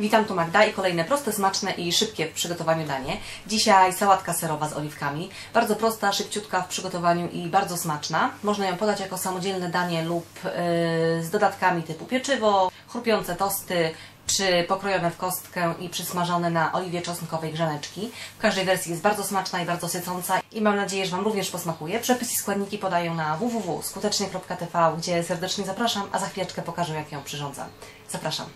Witam, tu Magda i kolejne proste, smaczne i szybkie w przygotowaniu danie. Dzisiaj sałatka serowa z oliwkami. Bardzo prosta, szybciutka w przygotowaniu i bardzo smaczna. Można ją podać jako samodzielne danie lub yy, z dodatkami typu pieczywo, chrupiące tosty, czy pokrojone w kostkę i przysmażone na oliwie czosnkowej grzaneczki. W każdej wersji jest bardzo smaczna i bardzo sycąca i mam nadzieję, że Wam również posmakuje. Przepisy i składniki podają na www.skutecznie.tv, gdzie serdecznie zapraszam, a za chwileczkę pokażę, jak ją przyrządzam. Zapraszam.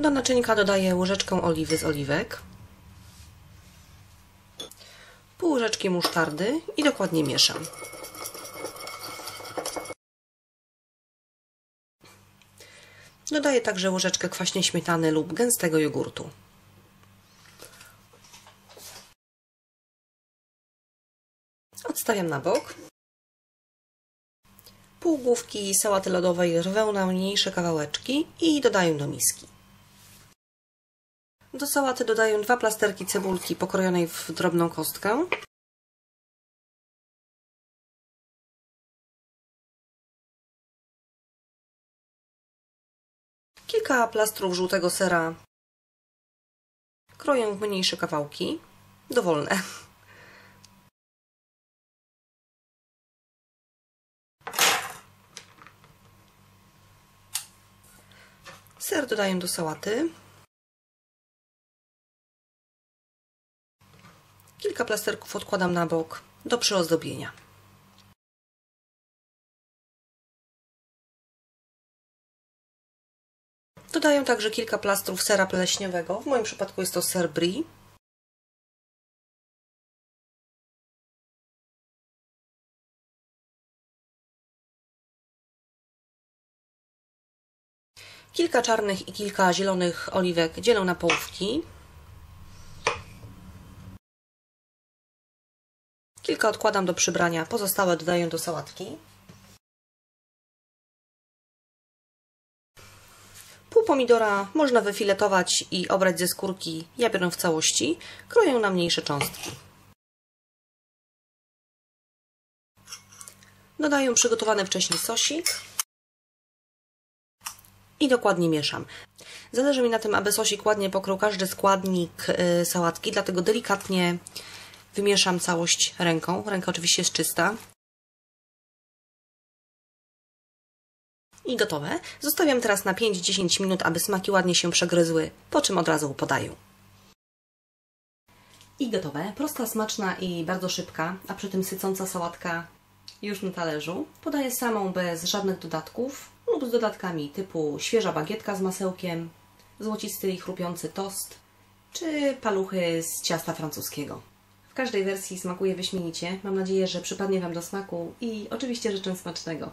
Do naczynka dodaję łyżeczkę oliwy z oliwek, pół łyżeczki musztardy i dokładnie mieszam. Dodaję także łyżeczkę kwaśnej śmietany lub gęstego jogurtu. Odstawiam na bok. Pół główki sałaty lodowej rwę na mniejsze kawałeczki i dodaję do miski. Do sałaty dodaję dwa plasterki cebulki pokrojonej w drobną kostkę. Kilka plastrów żółtego sera kroję w mniejsze kawałki, dowolne. Ser dodaję do sałaty. Kilka plasterków odkładam na bok do przyozdobienia. Dodaję także kilka plastrów sera pleśniowego. W moim przypadku jest to ser brie. Kilka czarnych i kilka zielonych oliwek dzielę na połówki. Kilka odkładam do przybrania, pozostałe dodaję do sałatki. Pół pomidora można wyfiletować i obrać ze skórki. Ja biorę w całości. Kroję na mniejsze cząstki. Dodaję przygotowany wcześniej sosik i dokładnie mieszam. Zależy mi na tym, aby sosik ładnie pokrył każdy składnik sałatki, dlatego delikatnie wymieszam całość ręką. Ręka oczywiście jest czysta. I gotowe. Zostawiam teraz na 5-10 minut, aby smaki ładnie się przegryzły, po czym od razu podaję. I gotowe. Prosta, smaczna i bardzo szybka, a przy tym sycąca sałatka już na talerzu. Podaję samą bez żadnych dodatków lub z dodatkami typu świeża bagietka z masełkiem, złocisty i chrupiący tost czy paluchy z ciasta francuskiego. W każdej wersji smakuje wyśmienicie. Mam nadzieję, że przypadnie Wam do smaku i oczywiście życzę smacznego.